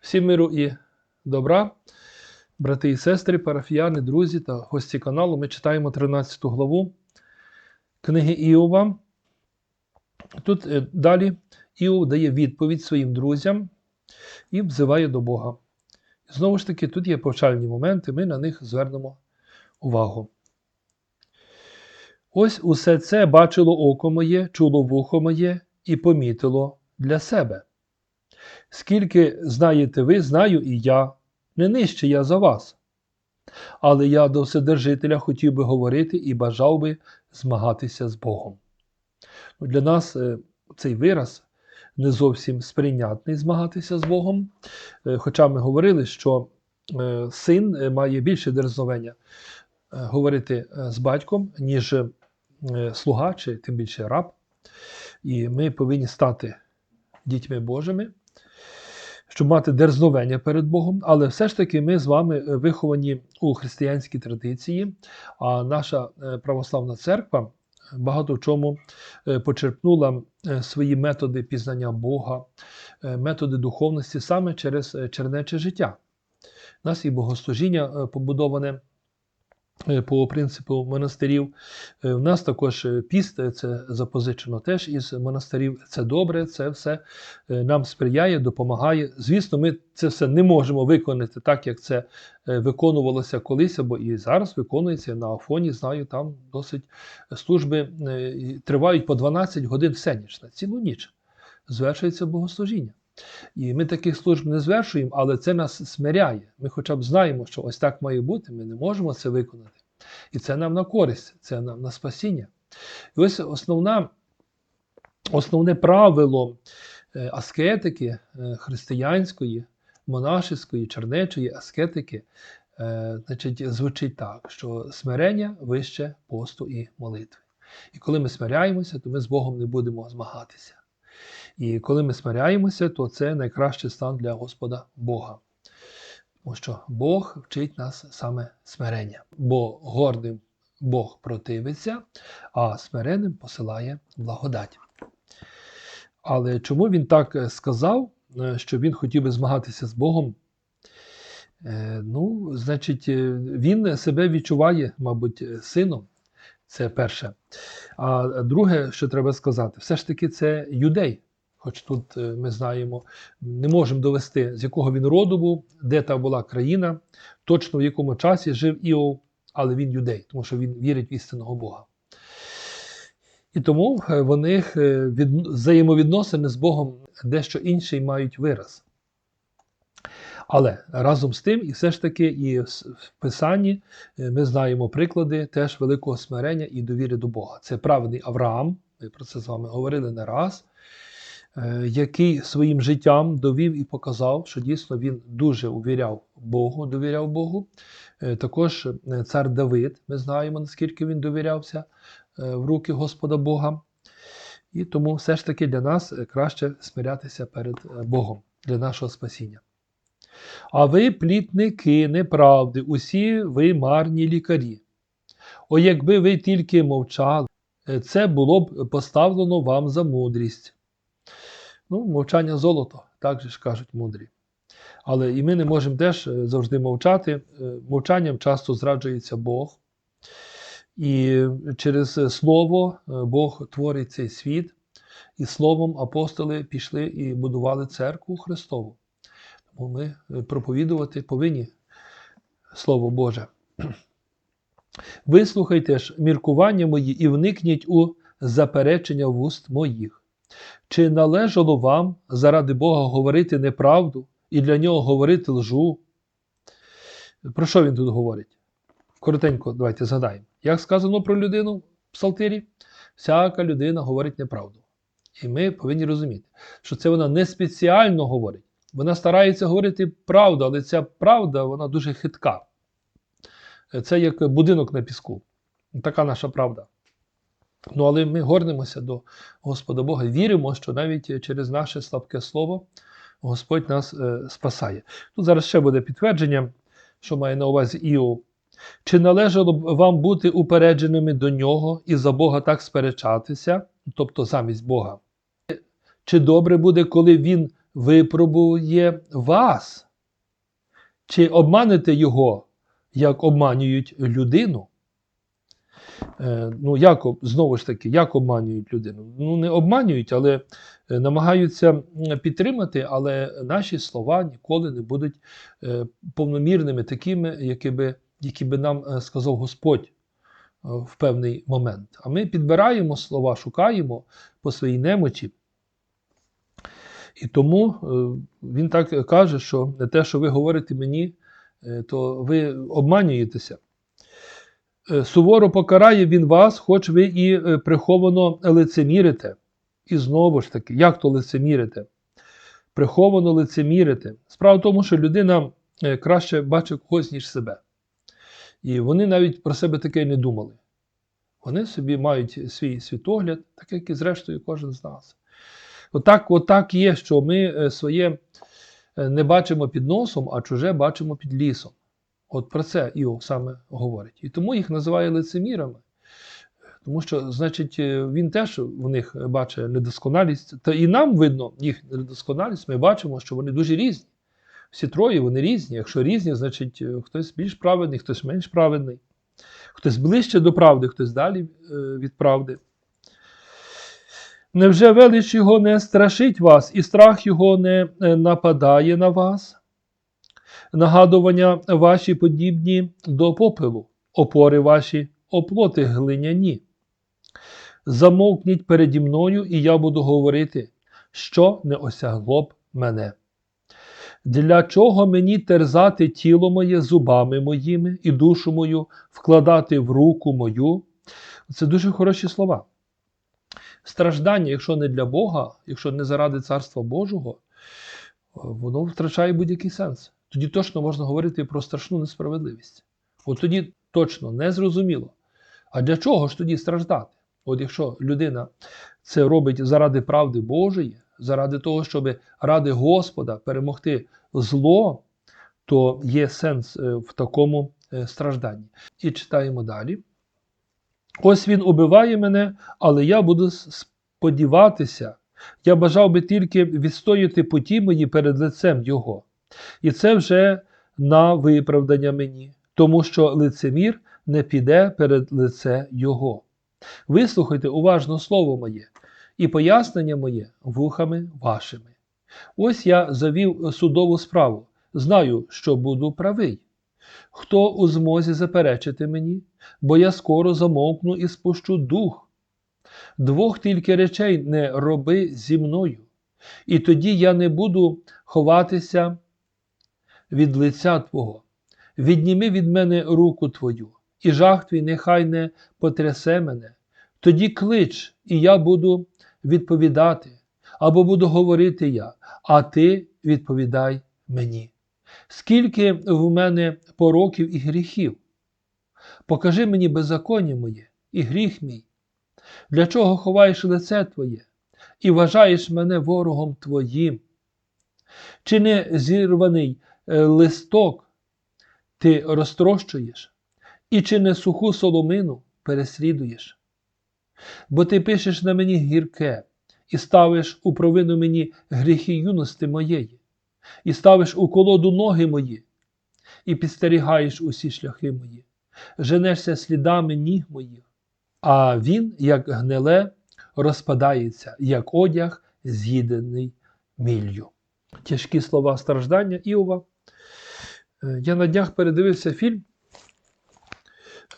Всім миру і добра, брати і сестри, парафіяни, друзі та гості каналу. Ми читаємо 13 главу книги Іова. Тут е, далі Іов дає відповідь своїм друзям і взиває до Бога. Знову ж таки, тут є повчальні моменти, ми на них звернемо увагу. Ось усе це бачило око моє, чуло вухо моє і помітило для себе. Скільки знаєте ви, знаю і я, не нижче я за вас. Але я до Вседержителя хотів би говорити і бажав би змагатися з Богом. Ну, Для нас е, цей вираз не зовсім сприйнятний змагатися з Богом. Е, Хоча ми говорили, що е, син має більше дерзновення говорити з батьком, ніж слуга, чи тим більше раб. І ми повинні стати дітьми Божими, щоб мати дерзновення перед Богом, але все ж таки ми з вами е, виховані у християнській традиції, а наша е, православна церква багато в чому е, почерпнула свої методи пізнання Бога, методи духовності саме через чернече життя. У нас і богослужіння побудоване по принципу монастирів. Е, У нас також е, піст, е, це запозичено теж із монастирів. Це добре, це все е, нам сприяє, допомагає. Звісно, ми це все не можемо виконати так, як це е, виконувалося колись, або і зараз виконується на Афоні. Знаю, там досить служби е, тривають по 12 годин всенічно, цілу ніч. Звершується богослужіння. І ми таких служб не звершуємо, але це нас смиряє. Ми хоча б знаємо, що ось так має бути, ми не можемо це виконати. І це нам на користь, це нам на спасіння. І ось основна, основне правило е, аскетики е, християнської, монашеської, чернечої аскетики е, значить, звучить так, що смирення вище посту і молитви. І коли ми смиряємося, то ми з Богом не будемо змагатися. І коли ми смиряємося, то це найкращий стан для Господа Бога. Тому що Бог вчить нас саме смирення. Бо гордим Бог противиться, а смиренним посилає благодать. Але чому він так сказав, е, що він хотів би змагатися з Богом? Е, Ну, значить, е, він себе відчуває, мабуть, сином. Це перше. А друге, що треба сказати, все ж таки це юдей. Хоч тут е, ми знаємо, не можемо довести, з якого він роду був, де та була країна, точно в якому часі жив Іов, але він юдей, тому що він вірить в істинного Бога. І тому е, в них е, від, взаємовідносини з Богом дещо інший мають вираз. Але разом з тим, і все ж таки, і в Писанні ми знаємо приклади теж великого смирення і довіри до Бога. Це праведний Авраам, ми про це з вами говорили не раз, який своїм життям довів і показав, що дійсно він дуже увіряв Богу, довіряв Богу. Е, Також е, цар Давид, ми знаємо, наскільки він довірявся е, в руки Господа Бога. І тому все ж таки для нас е, краще смирятися перед е, Богом для нашого спасіння. А ви, плітники неправди, усі ви марні лікарі. О, якби ви тільки мовчали, е, це було б поставлено вам за мудрість. Ну, мовчання золото, так же ж кажуть мудрі. Але і ми не можемо теж е, завжди мовчати. Е, Мовчанням часто зраджується Бог. І через Слово е, Бог творить цей світ, і Словом апостоли пішли і будували церкву Христову. Тому ми проповідувати повинні Слово Боже. Вислухайте ж міркування мої і вникніть у заперечення вуст моїх. Чи належало вам заради Бога говорити неправду і для нього говорити лжу? Про що він тут говорить? Коротенько, давайте згадаємо. Як сказано про людину в Псалтирі? Всяка людина говорить неправду. І ми повинні розуміти, що це вона не спеціально говорить. Вона старається говорити правду, але ця правда вона дуже хитка. Це як будинок на піску. Така наша правда. Ну, але ми горнемося до Господа Бога, віримо, що навіть через наше слабке слово Господь нас е, спасає. Тут зараз ще буде підтвердження, що має на увазі Іов. Чи належало б вам бути упередженими до нього і за Бога так сперечатися, тобто замість Бога? Чи добре буде, коли він випробує вас. Чи обманете його, як обманюють людину? Е, ну, як, знову ж таки, як обманюють людину? Ну, не обманюють, але е, намагаються підтримати, але наші слова ніколи не будуть е, повномірними, такими, які би, які би нам сказав Господь в певний момент. А ми підбираємо слова, шукаємо по своїй немочі. І тому він так каже, що не те, що ви говорите мені, то ви обманюєтеся. Е, Суворо покарає він вас, хоч ви і е, приховано лицемірите. І знову ж таки, як то лицемірите? Приховано лицемірите. Справа в тому, що людина е, краще бачить когось, ніж себе. І вони навіть про себе таке не думали. Вони собі мають свій світогляд, так як і зрештою кожен з нас. Отак, отак є, що ми своє не бачимо під носом, а чуже бачимо під лісом. От про це Іов саме говорить. І тому їх називає лицемірами. Тому що, значить, е, він теж в них бачить недосконалість. Та і нам видно їх недосконалість, ми бачимо, що вони дуже різні. Всі троє вони різні. Якщо різні, значить е, хтось більш праведний, хтось менш праведний, хтось ближче до правди, хтось далі е, від правди. Невже велич його не страшить вас, і страх його не нападає на вас? Нагадування ваші подібні до попелу, опори ваші оплоти глиняні. Замовкніть переді мною, і я буду говорити, що не осягло б мене. Для чого мені терзати тіло моє зубами моїми і душу мою вкладати в руку мою? Це дуже хороші слова. Страждання, якщо не для Бога, якщо не заради Царства Божого, воно втрачає будь-який сенс. Тоді точно можна говорити про страшну несправедливість. От тоді точно не зрозуміло. А для чого ж тоді страждати? От якщо людина це робить заради правди Божої, заради того, щоб ради Господа перемогти зло, то є сенс е, в такому е, стражданні. І читаємо далі. Ось він убиває мене, але я буду сподіватися. Я бажав би тільки відстояти путі мої перед лицем Його. І це вже на виправдання мені, тому що лицемір не піде перед лице Його. Вислухайте уважно слово моє і пояснення моє вухами вашими. Ось я завів судову справу, знаю, що буду правий. Хто у змозі заперечити мені, бо я скоро замовкну і спущу дух. Двох тільки речей не роби зі мною, і тоді я не буду ховатися від лиця Твого. Відніми від мене руку Твою, і жах твій нехай не потрясе мене. Тоді клич, і я буду відповідати, або буду говорити я, а ти відповідай мені. Скільки в мене пороків і гріхів? Покажи мені беззаконня моє і гріх мій. Для чого ховаєш лице Твоє і вважаєш мене ворогом Твоїм? Чи не зірваний листок ти розтрощуєш, і чи не суху соломину переслідуєш? Бо ти пишеш на мені гірке, і ставиш у провину мені гріхи юності моєї, і ставиш у колоду ноги мої, і підстерігаєш усі шляхи мої, женешся слідами ніг моїх, а він, як гниле, розпадається, як одяг, з'їдений міллю. Тяжкі слова страждання Іова. Е, Я на днях передивився фільм.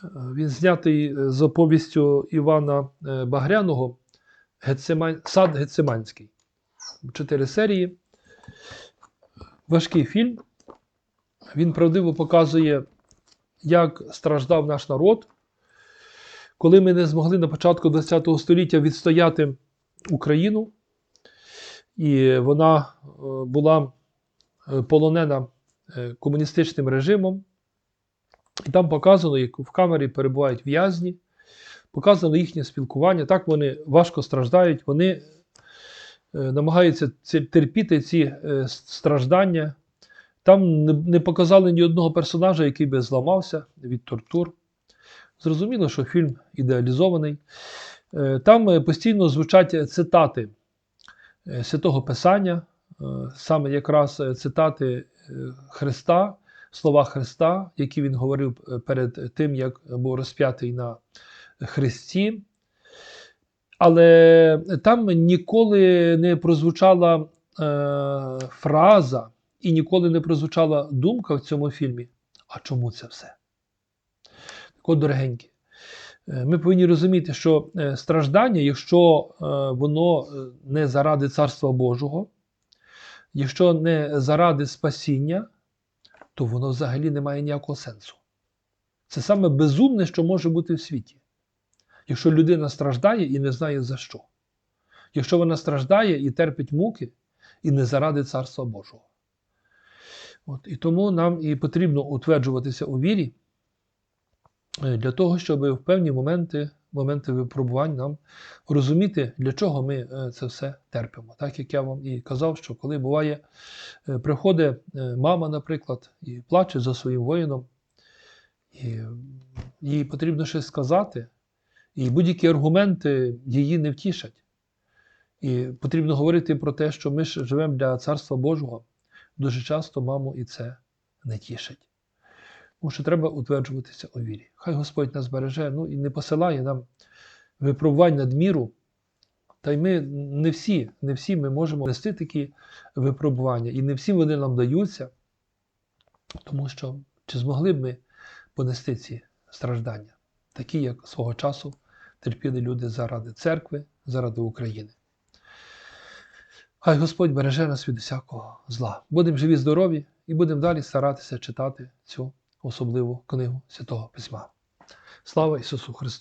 Е, Він знятий е, з оповістю Івана Багряного Гецимань... Сад Гециманський. Чотири серії. Важкий фільм. Він правдиво показує, як страждав наш народ, коли ми не змогли на початку ХХ століття відстояти Україну, і вона була полонена комуністичним режимом. І там показано, як в камері перебувають в'язні, показано їхнє спілкування. Так вони важко страждають, вони е, намагаються терпіти ці е, страждання. Там не- показали ні одного персонажа, який би зламався від тортур. Зрозуміло, що фільм ідеалізований. Е, Там е, постійно звучать цитати е, святого Писання, е, е, саме якраз е, цитати е, Христа, слова Христа, які він говорив е, перед тим, як був розп'ятий на Христі. Але там ніколи не прозвучала е, фраза і ніколи не прозвучала думка в цьому фільмі. А чому це все? Так от, дорогенькі, е, ми повинні розуміти, що е, страждання, якщо воно не заради Царства Божого, якщо не заради спасіння, то воно взагалі не має ніякого сенсу. Це саме безумне, що може бути в світі. Якщо людина страждає і не знає за що. Якщо вона страждає і терпить муки, і не заради Царства Божого. От, і тому нам і потрібно утверджуватися у вірі е, для того, щоб в певні моменти, моменти випробувань нам розуміти, для чого ми е, це все терпимо. Так як я вам і казав, що коли буває, е, приходить е, мама, наприклад, і плаче за своїм воїном, і їй потрібно щось сказати, і будь-які аргументи її не втішать. І потрібно говорити про те, що ми ж живемо для Царства Божого. Дуже часто маму і це не тішить. Тому що треба утверджуватися у вірі. Хай Господь нас береже, ну і не посилає нам випробувань надміру. Та й ми не всі, не всі ми можемо нести такі випробування, і не всі вони нам даються, тому що чи змогли б ми понести ці страждання, такі, як свого часу терпіли люди заради церкви, заради України. Хай Господь береже нас від усякого зла. Будемо живі, здорові і будемо далі старатися читати цю особливу книгу Святого Письма. Слава Ісусу Христу!